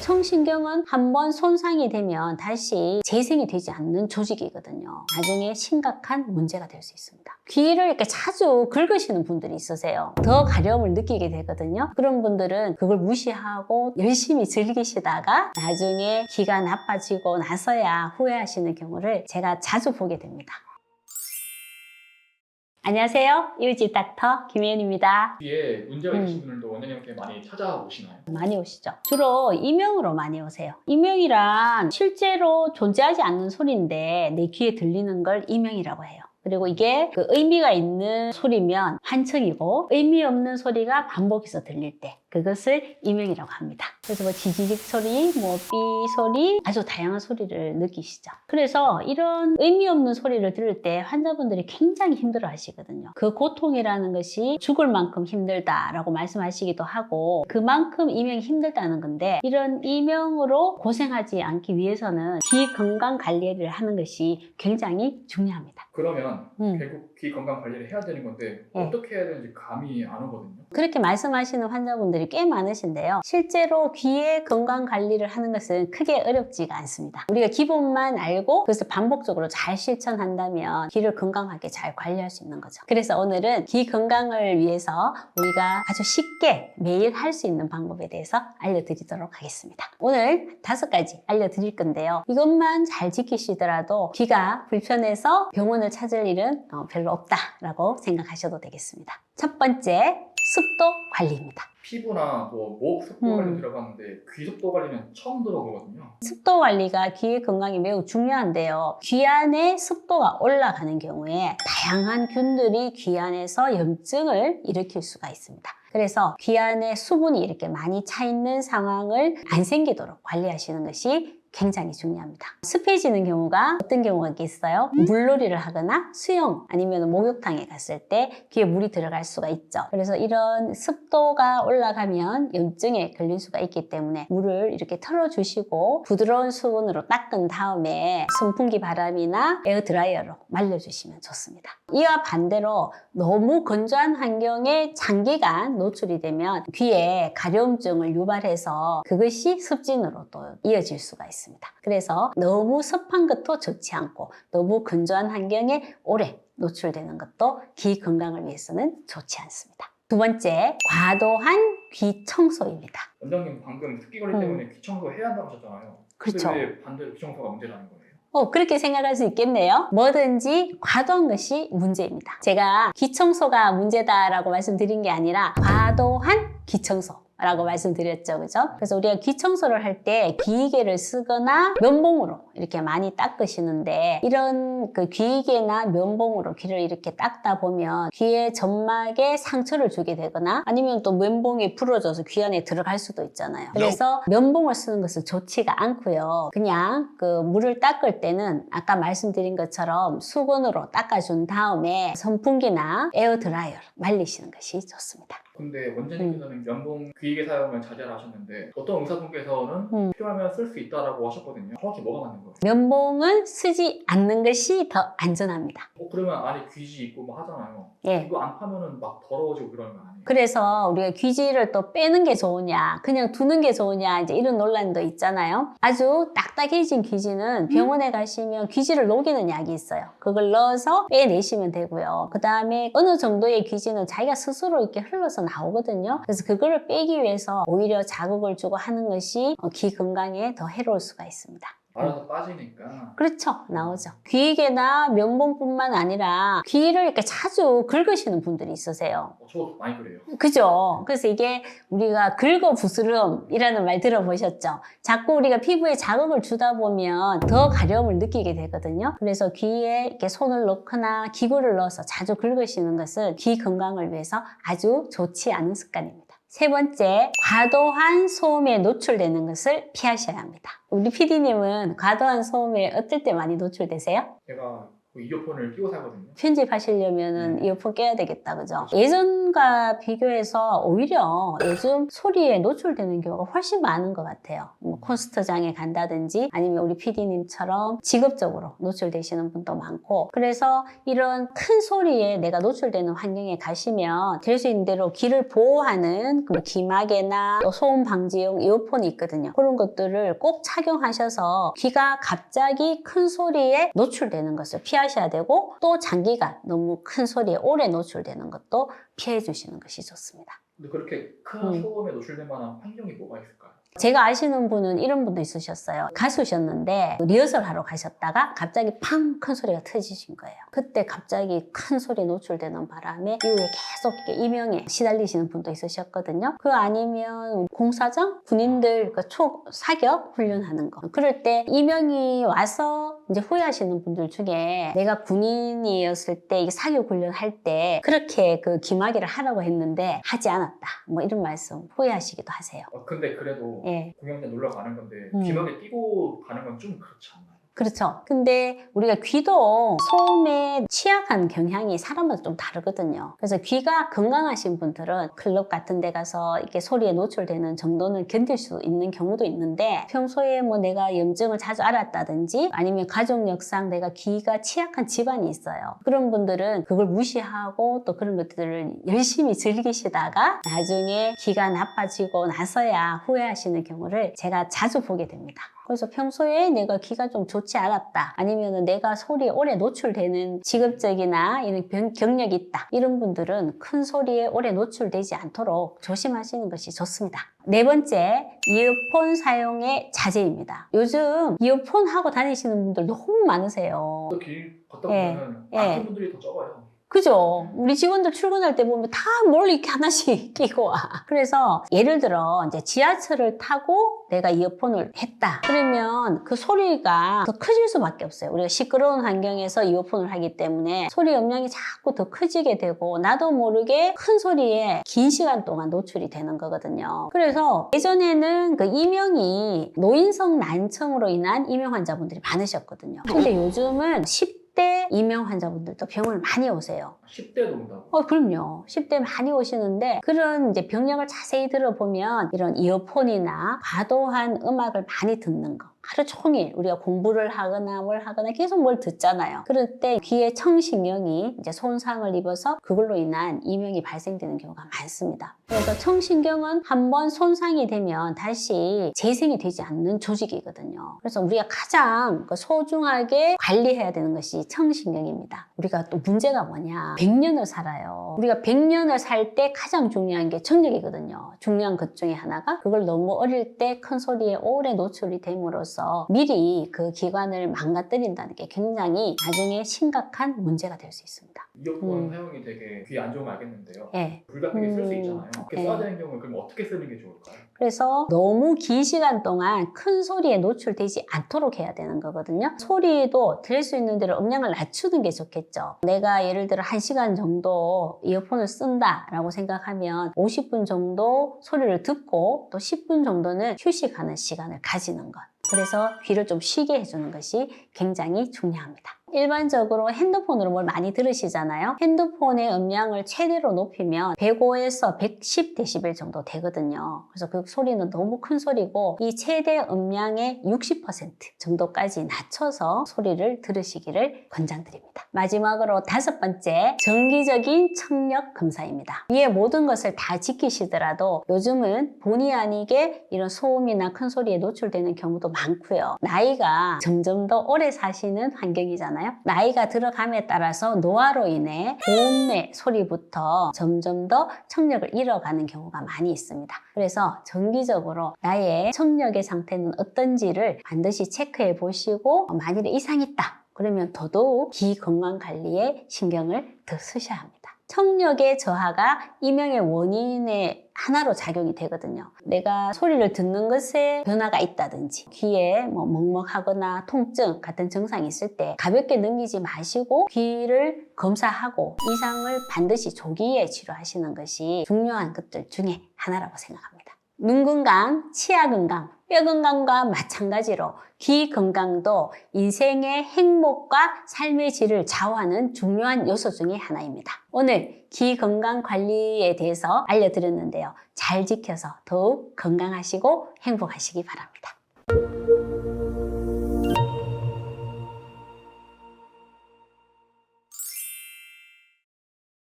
청신경은 한번 손상이 되면 다시 재생이 되지 않는 조직이거든요. 나중에 심각한 문제가 될 수 있습니다. 귀를 이렇게 자주 긁으시는 분들이 있으세요. 더 가려움을 느끼게 되거든요. 그런 분들은 그걸 무시하고 열심히 즐기시다가 나중에 귀가 나빠지고 나서야 후회하시는 경우를 제가 자주 보게 됩니다. 안녕하세요. 유지 닥터 김혜연입니다. 뒤에 문제가 음. 있으신 분들도 원장님께 많이 찾아오시나요? 많이 오시죠. 주로 이명으로 많이 오세요. 이명이란 실제로 존재하지 않는 소리인데 내 귀에 들리는 걸 이명이라고 해요. 그리고 이게 그 의미가 있는 소리면 환청이고 의미 없는 소리가 반복해서 들릴 때 그것을 이명이라고 합니다. 그래서 뭐 지지직 소리, 뭐 삐 소리 아주 다양한 소리를 느끼시죠. 그래서 이런 의미 없는 소리를 들을 때 환자분들이 굉장히 힘들어 하시거든요. 그 고통이라는 것이 죽을 만큼 힘들다라고 말씀하시기도 하고 그만큼 이명이 힘들다는 건데 이런 이명으로 고생하지 않기 위해서는 귀 건강 관리를 하는 것이 굉장히 중요합니다. 그러면 음. 결국 귀 건강 관리를 해야 되는 건데 네. 어떻게 해야 되는지 감이 안 오거든요. 그렇게 말씀하시는 환자분들이 꽤 많으신데요. 실제로 귀의 건강 관리를 하는 것은 크게 어렵지가 않습니다. 우리가 기본만 알고 그것을 반복적으로 잘 실천한다면 귀를 건강하게 잘 관리할 수 있는 거죠. 그래서 오늘은 귀 건강을 위해서 우리가 아주 쉽게 매일 할 수 있는 방법에 대해서 알려드리도록 하겠습니다. 오늘 다섯 가지 알려드릴 건데요. 이것만 잘 지키시더라도 귀가 불편해서 병원을 찾을 일은 어, 별로 없다라고 생각하셔도 되겠습니다. 첫 번째, 습도 관리입니다. 피부나 뭐목 습도 관리 음. 들어봤는데 귀 습도 관리는 처음 들어보거든요. 습도 관리가 귀의 건강에 매우 중요한데요. 귀 안에 습도가 올라가는 경우에 다양한 균들이 귀 안에서 염증을 일으킬 수가 있습니다. 그래서 귀 안에 수분이 이렇게 많이 차 있는 상황을 안 생기도록 관리하시는 것이 굉장히 중요합니다. 습해지는 경우가 어떤 경우가 있어요? 물놀이를 하거나 수영 아니면 목욕탕에 갔을 때 귀에 물이 들어갈 수가 있죠. 그래서 이런 습도가 올라가면 염증에 걸릴 수가 있기 때문에 물을 이렇게 털어주시고 부드러운 수건으로 닦은 다음에 선풍기 바람이나 에어드라이어로 말려주시면 좋습니다. 이와 반대로 너무 건조한 환경에 장기간 노출이 되면 귀에 가려움증을 유발해서 그것이 습진으로 또 이어질 수가 있습니다. 그래서 너무 습한 것도 좋지 않고 너무 건조한 환경에 오래 노출되는 것도 귀 건강을 위해서는 좋지 않습니다. 두 번째, 과도한 귀 청소입니다. 원장님 방금 관리 음. 때문에 귀 청소 해야 한다고 하셨잖아요. 그렇죠. 근데 왜 반대로 귀 청소가 문제라는 거예요? 어, 그렇게 생각할 수 있겠네요. 뭐든지 과도한 것이 문제입니다. 제가 귀청소가 문제다라고 말씀드린 게 아니라 과도한 귀청소. 라고 말씀드렸죠. 그죠? 그래서 우리가 귀 청소를 할 때 귀이개를 쓰거나 면봉으로 이렇게 많이 닦으시는데 이런 그 귀이개나 면봉으로 귀를 이렇게 닦다 보면 귀의 점막에 상처를 주게 되거나 아니면 또 면봉이 부러져서 귀 안에 들어갈 수도 있잖아요. 그래서 면봉을 쓰는 것은 좋지가 않고요. 그냥 그 물을 닦을 때는 아까 말씀드린 것처럼 수건으로 닦아준 다음에 선풍기나 에어드라이어로 말리시는 것이 좋습니다. 근데 원장님께서는 면봉 귀이개 사용을 자제를 하셨는데 어떤 의사분께서는 음. 필요하면 쓸 수 있다라고 하셨거든요. 정확히 뭐가 맞는 거예요? 면봉은 쓰지 않는 것이 더 안전합니다. 어, 그러면 안에 귀지 있고 뭐 하잖아요. 예. 이거 안 파면은 막 더러워지고 아니에요? 그래서 우리가 귀지를 또 빼는 게 좋으냐, 그냥 두는 게 좋으냐, 이제 이런 논란도 있잖아요. 아주 딱딱해진 귀지는 병원에 가시면 귀지를 녹이는 약이 있어요. 그걸 넣어서 빼내시면 되고요. 그 다음에 어느 정도의 귀지는 자기가 스스로 이렇게 흘러서 나오거든요. 그래서 그거를 빼기 위해서 오히려 자극을 주고 하는 것이 어, 귀 건강에 더 해로울 수가 있습니다. 알아서 빠지니까 그렇죠. 나오죠. 귀개나 면봉뿐만 아니라 귀를 이렇게 자주 긁으시는 분들이 있으세요. 어, 저도 많이 그래요. 그죠? 그래서 이게 우리가 긁어 부스럼이라는 말 들어보셨죠? 자꾸 우리가 피부에 자극을 주다 보면 더 가려움을 느끼게 되거든요. 그래서 귀에 이렇게 손을 넣거나 기구를 넣어서 자주 긁으시는 것은 귀 건강을 위해서 아주 좋지 않은 습관입니다. 세 번째, 과도한 소음에 노출되는 것을 피하셔야 합니다. 우리 PD님은 과도한 소음에 어떨 때 많이 노출되세요? 제가 그 이어폰을 끼고 살거든요. 편집하시려면은 음. 이어폰 껴야 되겠다, 그죠? 예전과 비교해서 오히려 요즘 소리에 노출되는 경우가 훨씬 많은 것 같아요. 뭐뭐 콘서트장에 간다든지 아니면 우리 PD님처럼 직업적으로 노출되시는 분도 많고 그래서 이런 큰 소리에 내가 노출되는 환경에 가시면 될 수 있는 대로 귀를 보호하는 그 귀마개나 또 소음 방지용 이어폰이 있거든요. 그런 것들을 꼭 착용하셔서 귀가 갑자기 큰 소리에 노출되는 것을 피하 셔야 되고 또 장기간 너무 큰 소리에 오래 노출되는 것도 피해 주시는 것이 좋습니다. 근데 그렇게 큰 음. 소음에 노출될 만한 환경이 뭐가 있을까요? 제가 아시는 분은 이런 분도 있으셨어요. 가수셨는데 리허설 하러 가셨다가 갑자기 팡 큰 소리가 터지신 거예요. 그때 갑자기 큰 소리 노출되는 바람에 이후에 계속 이렇게 이명에 시달리시는 분도 있으셨거든요. 그 아니면 공사장 군인들 그 초 사격 훈련하는 거. 그럴 때 이명이 와서 이제 후회하시는 분들 중에 내가 군인이었을 때 이게 사격 훈련 할 때 그렇게 그 기마개를 하라고 했는데 하지 않았다. 뭐 이런 말씀 후회하시기도 하세요. 어, 근데 그래도 예. 공연장 놀러 가는 건데 음. 귀마개 끼고 가는 건 좀 그렇지 않나요? 그렇죠. 근데 우리가 귀도 소음에 취약한 경향이 사람마다 좀 다르거든요. 그래서 귀가 건강하신 분들은 클럽 같은 데 가서 이렇게 소리에 노출되는 정도는 견딜 수 있는 경우도 있는데 평소에 뭐 내가 염증을 자주 앓았다든지 아니면 가족 역상 내가 귀가 취약한 집안이 있어요. 그런 분들은 그걸 무시하고 또 그런 것들을 열심히 즐기시다가 나중에 귀가 나빠지고 나서야 후회하시는 경우를 제가 자주 보게 됩니다. 그래서 평소에 내가 귀가 좀 좋지 않았다. 아니면 내가 소리에 오래 노출되는 직업적이나 이런 병- 경력이 있다. 이런 분들은 큰 소리에 오래 노출되지 않도록 조심하시는 것이 좋습니다. 네 번째, 이어폰 사용의 자제입니다. 요즘 이어폰 하고 다니시는 분들 너무 많으세요. 또길 걷다 예. 보면 예. 아픈 분들이 더 적어요. 그죠? 우리 직원들 출근할 때 보면 다 뭘 이렇게 하나씩 끼고 와. 그래서 예를 들어 이제 지하철을 타고 내가 이어폰을 했다. 그러면 그 소리가 더 커질 수밖에 없어요. 우리가 시끄러운 환경에서 이어폰을 하기 때문에 소리 음량이 자꾸 더 커지게 되고 나도 모르게 큰 소리에 긴 시간 동안 노출이 되는 거거든요. 그래서 예전에는 그 이명이 노인성 난청으로 인한 이명 환자분들이 많으셨거든요. 근데 요즘은 10 대 이명 환자분들도 병원을 많이 오세요. 10대도 온다고. 어, 그럼요. 10대 많이 오시는데 그런 이제 병력을 자세히 들어보면 이런 이어폰이나 과도한 음악을 많이 듣는 거. 하루 종일 우리가 공부를 하거나 뭘 하거나 계속 뭘 듣잖아요. 그럴 때 귀의 청신경이 이제 손상을 입어서 그걸로 인한 이명이 발생되는 경우가 많습니다. 그래서 청신경은 한번 손상이 되면 다시 재생이 되지 않는 조직이거든요. 그래서 우리가 가장 그 소중하게 관리해야 되는 것이 청신경입니다. 우리가 또 문제가 뭐냐? 100년을 살아요. 우리가 100년을 살 때 가장 중요한 게 청력이거든요. 중요한 것 중에 하나가 그걸 너무 어릴 때 큰 소리에 오래 노출이 됨으로써 미리 그 기관을 망가뜨린다는 게 굉장히 나중에 심각한 문제가 될 수 있습니다. 이어폰 음. 사용이 되게 귀에 안거 알겠는데요. 예. 불가피하게 쓸수 음. 있잖아요. 그렇게 네. 써야 되는 경우에 그럼 어떻게 쓰는 게 좋을까요? 그래서 너무 긴 시간 동안 큰 소리에 노출되지 않도록 해야 되는 거거든요. 소리도 들을 수 있는 대로 음량을 낮추는 게 좋겠죠. 내가 예를 들어 1시간 정도 이어폰을 쓴다라고 생각하면 50분 정도 소리를 듣고 또 10분 정도는 휴식하는 시간을 가지는 것. 그래서 귀를 좀 쉬게 해주는 것이 굉장히 중요합니다. 일반적으로 핸드폰으로 뭘 많이 들으시잖아요. 핸드폰의 음량을 최대로 높이면 105에서 110dB 정도 되거든요. 그래서 그 소리는 너무 큰 소리고 이 최대 음량의 60% 정도까지 낮춰서 소리를 들으시기를 권장드립니다. 마지막으로 다섯 번째, 정기적인 청력 검사입니다. 위에 모든 것을 다 지키시더라도 요즘은 본의 아니게 이런 소음이나 큰 소리에 노출되는 경우도 많고요. 나이가 점점 더 오래 사시는 환경이잖아요. 나이가 들어감에 따라서 노화로 인해 고음의 소리부터 점점 더 청력을 잃어가는 경우가 많이 있습니다. 그래서 정기적으로 나의 청력의 상태는 어떤지를 반드시 체크해 보시고 만일에 이상이 있다. 그러면 더더욱 귀 건강 관리에 신경을 더 쓰셔야 합니다. 청력의 저하가 이명의 원인의 하나로 작용이 되거든요. 내가 소리를 듣는 것에 변화가 있다든지 귀에 뭐 먹먹하거나 통증 같은 증상이 있을 때 가볍게 넘기지 마시고 귀를 검사하고 이상을 반드시 조기에 치료하시는 것이 중요한 것들 중에 하나라고 생각합니다. 눈 건강, 치아 건강, 뼈 건강과 마찬가지로 귀 건강도 인생의 행복과 삶의 질을 좌우하는 중요한 요소 중의 하나입니다. 오늘 귀 건강 관리에 대해서 알려드렸는데요. 잘 지켜서 더욱 건강하시고 행복하시기 바랍니다.